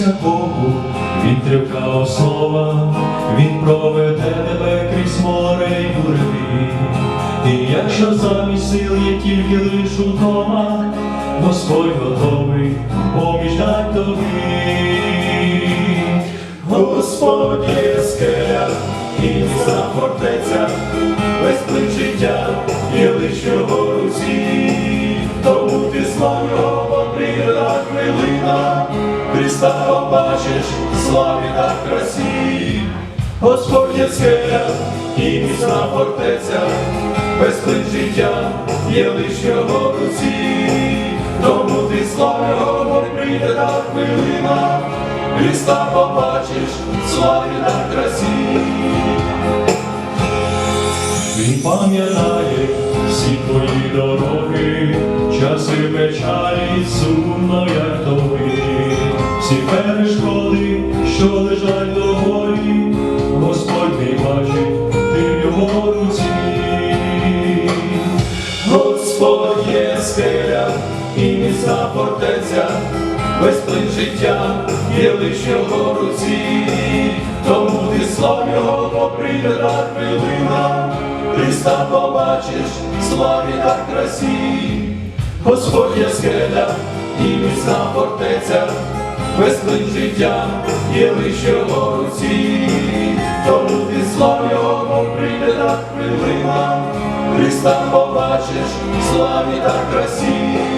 Довірся Богу, він тривка основа, він проведе тебе крізь море й буреві. І якщо замість сил є тільки лиш удома, Господь готовий поміж дать тобі. Господь є скеля і міцна фортеця, весь плин життя є лиш побачиш, славі та красі. Господь є скеля і міцна фортеця, весь плин життя є лиш його руці, тому ти слав його, прийде та хвилина, Христа побачиш, славі та красі. Він пам'ятає всі твої дороги, часи печалі, сумно, як тобі, всі перешкоди, що лежать до горі, Господь не бачить, ти в його руці. Господь є скеля і міцна фортеця, весь плин життя є лиш його руці, тому ти слав його, бо та хвилина, Христа побачиш, славі та красі. Господь є скеля і міцна фортеця, плин життя є лише в руці, тому ти слав його, прийде так хвилина, Христа побачиш, славі та красі.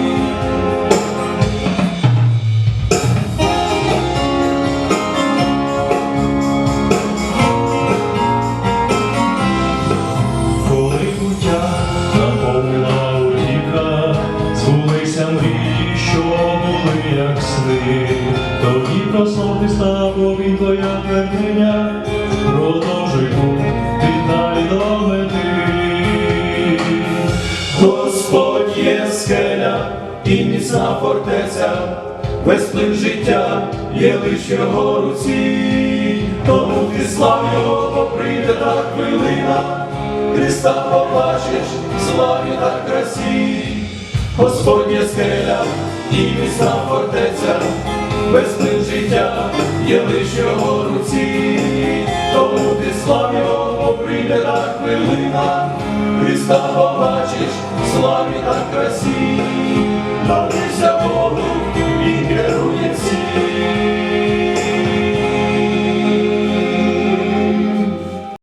Були як сни, тоді прослав Христа, бо він твоя твердиня, продовжуй ти далі до мети. Господь є скеля і міцна фортеця, весь плин життя є лиш його руці, тому ти слав його, бо прийде та хвилина, Христа побачиш, славі та красі. Господь є скеля і міцна фортеця, без них життя є лиш його руці, тому ти слав його, прийде та хвилина, Христа побачиш, славі та красі,